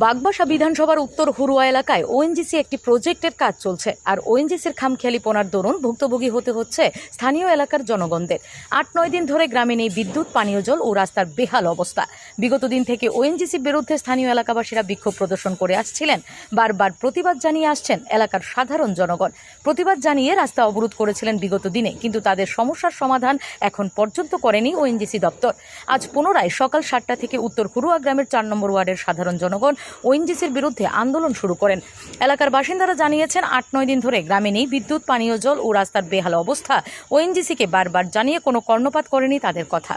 বাগবাসা বিধানসভার উত্তর হুরুয়া এলাকায় ওএনজিসি একটি প্রজেক্টের কাজ চলছে, আর ওএনজিসির খামখেয়ালিপনার দরুন ভুক্তভোগী হতে হচ্ছে স্থানীয় এলাকার জনগণদের। আট নয় দিন ধরে গ্রামে নেই বিদ্যুৎ, পানীয় জল ও রাস্তার বেহাল অবস্থা। বিগত দিন থেকে ওএনজিসির বিরুদ্ধে স্থানীয় এলাকাবাসীরা বিক্ষোভ প্রদর্শন করে আসছিলেন। বারবার প্রতিবাদ জানিয়ে আসছেন এলাকার সাধারণ জনগণ। প্রতিবাদ জানিয়ে রাস্তা অবরোধ করেছিলেন বিগত দিনে, কিন্তু তাদের সমস্যার সমাধান এখন পর্যন্ত করেনি ওএনজিসি দপ্তর। আজ পুনরায় সকাল সাতটা থেকে উত্তর হুরুয়া গ্রামের চার নম্বর ওয়ার্ডের সাধারণ জনগণ ওএনজিসির বিরুদ্ধে আন্দোলন শুরু করেন। এলাকার বাসিন্দারা জানিয়েছেন, আট নয় দিন ধরে গ্রামে নেই বিদ্যুৎ, পানীয় জল ও রাস্তার বেহাল অবস্থা। ওএনজিসিকে বারবার জানিয়ে কোনো কর্ণপাত করেনি তাদের কথা।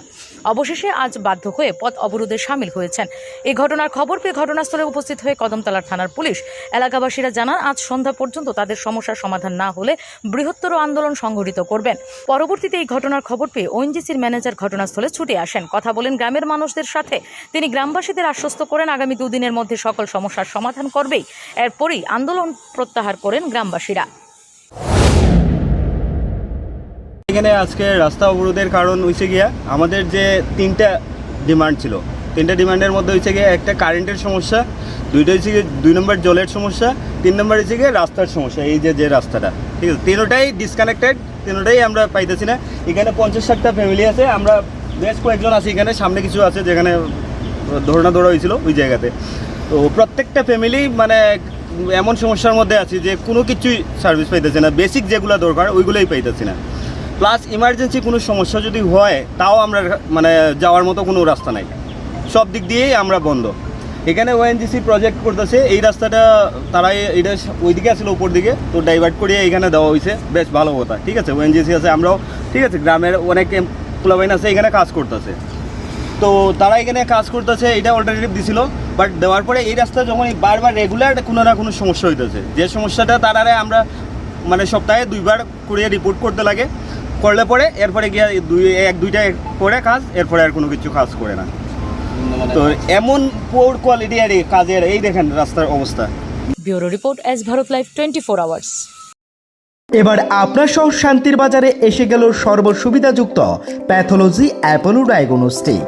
অবশেষে আজ বাধ্য হয়ে পথ অবরোধে সামিল হয়েছেন। এই ঘটনার খবর পেয়ে ঘটনাস্থলে উপস্থিত হয়ে কদমতলা থানার পুলিশ এলাকাবাসীরা জানান, আজ সন্ধ্যা পর্যন্ত তাদের সমস্যার সমাধান না হলে বৃহত্তর আন্দোলন সংঘটিত করবেন। পরবর্তীতে এই ঘটনার খবর পেয়ে ওএনজিসির ম্যানেজার ঘটনাস্থলে ছুটে আসেন। কথা বলেন গ্রামের মানুষদের সাথে। তিনি গ্রামবাসীদের আশ্বস্ত করেন, আগামী দুদিনের মধ্যে সকল সমস্যার সমাধান করবেই। এরপরই আন্দোলন প্রত্যাহার করেন গ্রামবাসীরা। এখানে আজকে রাস্তা অবরোধের কারণ হয়েছে গিয়া আমাদের যে তিনটা ডিমান্ড ছিল। তিনটা ডিমান্ডের মধ্যে হয়েছে গিয়ে একটা কারেন্টের সমস্যা, দুইটা হচ্ছে গিয়ে দুই নম্বর জলের সমস্যা, তিন নম্বর হচ্ছে গিয়ে রাস্তার সমস্যা, এই যে যে রাস্তাটা। ঠিক আছে, তিনোটাই ডিসকানেক্টেড তিনোটাই আমরা পাইতেছি না। এখানে পঞ্চাশ ষাটটা ফ্যামিলি আছে, আমরা বেশ কয়েকজন আছি এখানে, সামনে কিছু আছে যেখানে ধরনা ধরা হয়েছিল ওই জায়গাতে। তো প্রত্যেকটা ফ্যামিলি মানে এমন সমস্যার মধ্যে আছি যে কোনো কিছুই সার্ভিস পাইতেছে না। বেসিক যেগুলো দরকার, ওইগুলোই পাইতেছি না। প্লাস ইমার্জেন্সি কোনো সমস্যা যদি হয়, তাও আমরা মানে যাওয়ার মতো কোনো রাস্তা নাই। সব দিক দিয়েই আমরা বন্ধ। এখানে ওএনজিসি প্রজেক্ট করতেছে, এই রাস্তাটা তারা এটা ওইদিকে আসলে উপর দিকে, তো ডাইভার্ট করিয়ে এখানে দেওয়া হয়েছে বেশ ভালো কথা, ঠিক আছে? ওএনজিসি আছে, আমরাও, ঠিক আছে? গ্রামের অনেক পোলাবাইন আছে, এখানে কাজ করতেছে। তো তারা এখানে কাজ করতেছে, এটা অল্টারনেটিভ দিছিল। বাট দেওয়ার পরে এই রাস্তা যখন এই বারবার রেগুলার কোনো না কোনো সমস্যা হইতেছে। যে সমস্যাটা তারারে আমরা মানে সপ্তাহে দুইবার করে রিপোর্ট করতে লাগে। করলে পরে এরপরে গিয়ে দুই এক দুইটা করে কাজ এরপরে আর কোনো কিছু কাজ করে না। তো এমন পোর কোয়ালিটি আর এই কাজের এই দেখেন রাস্তার অবস্থা। Bureau report S Bharat live twenty four hours. এবার আপনার সহ শান্তির বাজারে এসে গেল সর্বসুবিধাযুক্ত প্যাথোলজি অ্যাপোলো ডায়াগনস্টিক।